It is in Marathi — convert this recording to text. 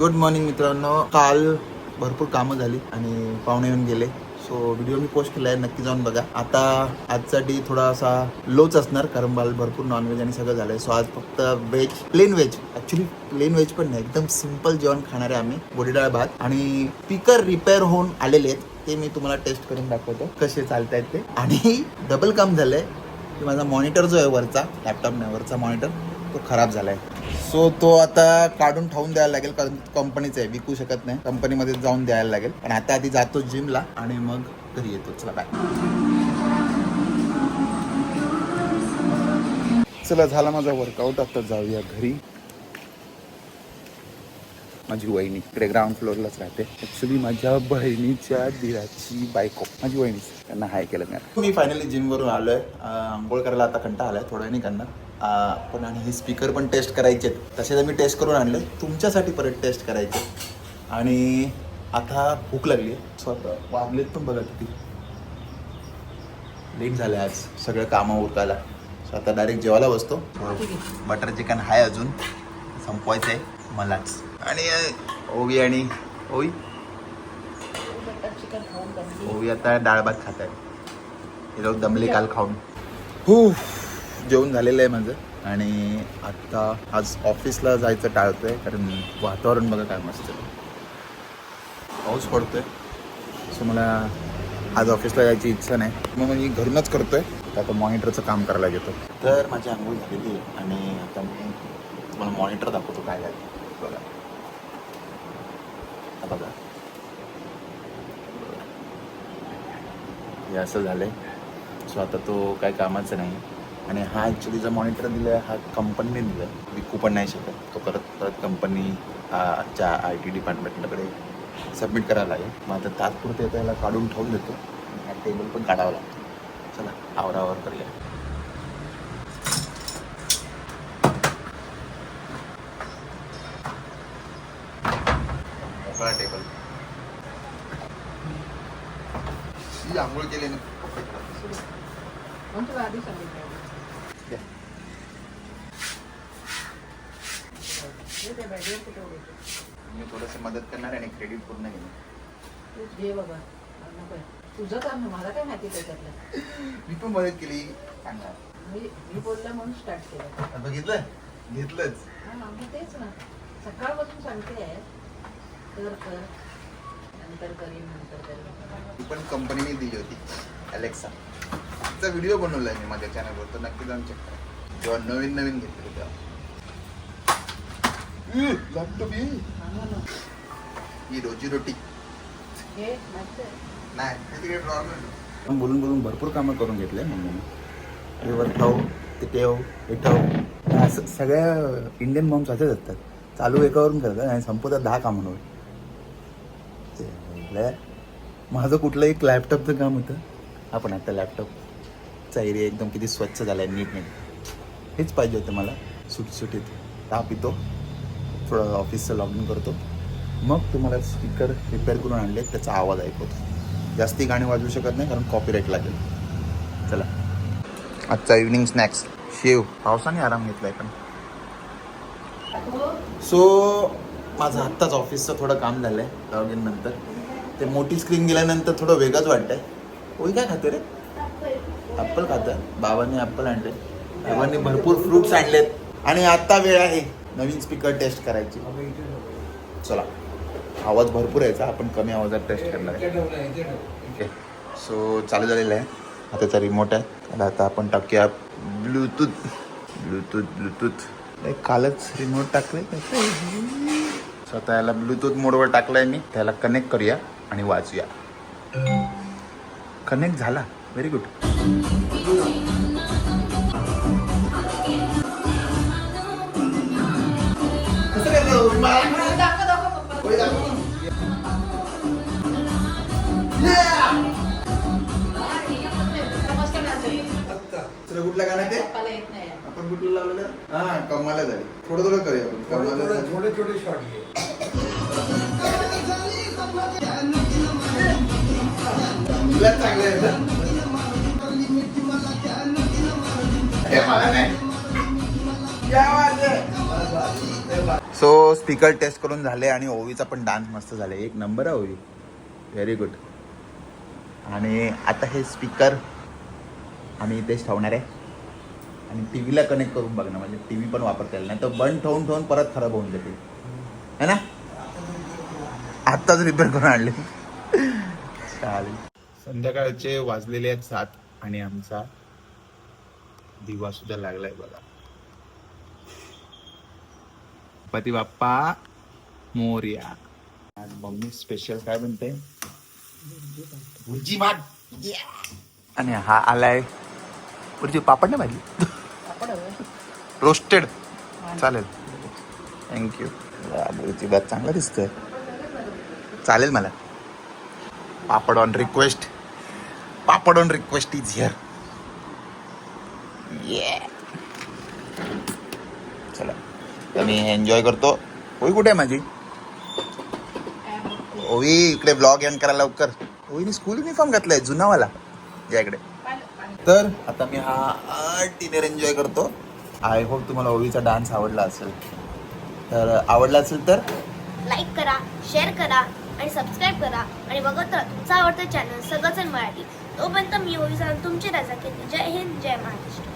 गुड मॉर्निंग मित्रांनो. काल भरपूर कामं झाली आणि पाहुणे येऊन गेले. सो व्हिडिओ मी पोस्ट केला आहे नक्की जाऊन बघा. आता आजचा डे थोडा असा लोच असणार कारण मला भरपूर नॉनव्हेज आणि सगळं झालंय. सो आज फक्त veg plain veg actually plain veg पण नाही. एकदम सिंपल जेवण खाणारे आम्ही. बोडीडाळ भात. आणि स्पीकर रिपेअर होऊन आलेले आहेत. ते मी तुम्हाला टेस्ट करून दाखवतो. कसे चालत आहेत ते. आणि डबल काम झालंय की माझा मॉनिटर जो आहे वरचा लॅपटॉप नाही वरचा मॉनिटर तो खराब झालाय. सो तो आता काढून ठेवून द्यायला लागेल कारण कंपनीचा आहे विकू शकत नाही. कंपनीमध्ये जाऊन द्यायला लागेल. पण आता आधी जातो जिमला आणि मग घरी येतो. चला बाय चला झाला माझा वर्कआउट आता जाऊया घरी. माझी वहिनी इकडे ग्राउंड फ्लोअरलाच राहते. ऍक्च्युली माझ्या बहिणीच्या दिराची बायको. माझी वहिनी त्यांना हाय केलं मी मी फायनली जिमवरून आलोय. आंघोळ करायला आता कंटा आलाय. थोडं नाही करणार पण आणि हे स्पीकर पण टेस्ट करायचे तसे तर मी टेस्ट करून आणले. तुमच्यासाठी परत टेस्ट करायचे आणि आता भूक लागली सो आता वाजलेत पण बघा किती. लेट झालं आज. सगळं कामं उरकायला. सो आता डायरेक्ट जेवायला बसतो. बटर चिकन आहे अजून. संपवायचं आहे मलाच. आणि ओवी आणि ओवी? ओवी आता डाळ भात खात आहे हे लोक दमले काल खाऊन. हो जेवण झालेलं आहे माझं. आणि आता आज ऑफिसला जायचं टाळतोय कारण वातावरण बघा काय मस्त आहे. पाऊस आहे सो मला आज ऑफिसला जायची इच्छा नाही. मग मी घरूनच करतो तर आता मॉनिटरचं काम करायला घेतो. तर माझी आंघोळ झालेली आहे आणि आता मी तुम्हाला मॉनिटर दाखवतो काय काय. बघा. बघा. हे असं झालं आहे सो आता तो काय कामाचं नाही. आणि हा ॲक्च्युली जो मॉनिटर दिला आहे हा कंपनीने दिला आहे विकू पण नाही शकत. तो परत परत कंपनी च्या आय टी डिपार्टमेंटकडे सबमिट करायला लागेल. मग आता तात्पुरते त्याला काढून ठेवून देतो. आणि हा टेबल पण काढावा लागतो. चला आवरावर करूया. मोकळा टेबल ही आंघोळ केली ना आधी सांगितलं द्या. हे ते बॅगेवर कुठे उडवतो? मी थोडंसं मदत करणार आणि क्रेडिट पूर्ण घेणार. घे बाबा आहे. तुझं काम आहे, मला काय माहिती त्याच्यातलं? मी पण मदत केली सांगणार. मी मी बोललं म्हणून स्टार्ट केलं. बघितलं? घेतलंच. हा तेच ना. सकाळपासून सांगते. आहे कर कर. नंतर करीन नंतर करीन ती पण कंपनीने दिली होती अलेक्सा चा व्हिडिओ बनवलाय मी माझ्या चॅनलवर तर नक्की जाऊन चेक करा जेव्हा नवीन नवीन घेतले तेव्हा. ही रोजी रोटी नाही बोलून बोलून भरपूर कामं करून घेतले मम्मीने हे वर ठेव ते ठेव हे ठेव असं सगळ्या इंडियन मॉम्स असेच असतात चालू एकावरून करतात आणि संपवतात दहा कामांवर माझं कुठलं एक लॅपटॉपचं काम होतं आपण आता लॅपटॉपचा एरिया एकदम किती स्वच्छ झाला आहे नीट नीट हेच पाहिजे होतं मला सुटसुटीत चहा पितो थोडं ऑफिसचं लॉग इन करतो. मग तुम्हाला स्पीकर रिपेअर करून आणले त्याचा आवाज ऐकवतो जास्ती गाणी वाजवू शकत नाही कारण कॉपीराईट लागेल. चला. आजचा इव्हनिंग स्नॅक्स शेव. पावसाने आराम घेतलाय पण. सो माझं आत्ताच ऑफिसचं थोडं काम झालंय लॉग इन नंतर. ते मोठी स्क्रीन गेल्यानंतर थोडं वेगळंच वाटतंय. होई काय खाते रे? ॲप्पल खातं बाबांनी ॲप्पल आणले बाबांनी भरपूर फ्रुट्स आणलेत. आणि आत्ता वेळ आहे. नवीन स्पीकर टेस्ट करायची. चला. आवाज भरपूर यायचा आपण कमी आवाजात टेस्ट करणार आहे. ओके सो चालू झालेलं आहे. आता त्याचा रिमोट आहे. त्याला आता आपण टाकूया ब्लूटूथ ब्लूटूथ ब्लूटूथ नाही कालच रिमोट टाकलंय सो आता याला ब्लूटूथ मोडवर टाकलाय मी. त्याला कनेक्ट करूया आणि वाचूया कनेक्ट झाला. व्हेरी गुड कुठल्या गाण्यात आहे पप्पाला येत नाही. आपण कुठलं लावलेलं? हा कमाला झाली थोडं थोडं करूया आपण. कमाला झाली. छोटे छोटे शॉट घे. तुला चांगलं? हे मला नाही? सो स्पीकर टेस्ट करून झाले आणि ओवीचा पण डान्स मस्त झाले. एक नंबर आहे ओवी. व्हेरी गुड आणि आता हे स्पीकर आम्ही इथेच ठेवणार आहे. आणि टी व्हीला कनेक्ट करून बघणार म्हणजे टी व्ही पण वापरता येईल. नाही तर बंद ठेवून ठेवून परत खराब होऊन जाते है ना? आत्ताच रिपेअर करून आणले. चालेल. संध्याकाळचे वाजलेले आहेत सात आणि आमचा दिवा सुद्धा लागलाय बघा. गणपती बाप्पा मोर्या. आज मम्मी स्पेशल काय म्हणते? भुर्जी भात आणि हा आलाय भुर्जी पापड नाही भाजी? आपण हवं. रोस्टेड चालेल. थँक्यू भुर्जी भात चांगला दिसतोय. चालेल मला. Papad on request papad on request is here ये चला. तर मी एन्जॉय करतो. होई कुठे आहे माझी? ओवी इकडे ब्लॉग एंड करा लवकर. ओवीने स्कूल युनिफॉर्म घातलाय जुनावाला. या इकडे. तर आता मी हा डिनर एन्जॉय करतो. आय होप तुम्हाला ओवीचा डान्स आवडला असेल. तर आवडला असेल तर? लाईक करा शेअर करा आणि सबस्क्राईब करा. आणि बघत राहा तुमचा आवडता चॅनल सगळंच मराठी. तोपर्यंत मी ओवी तुमची रजा केली जय हिंद जय महाराष्ट्र.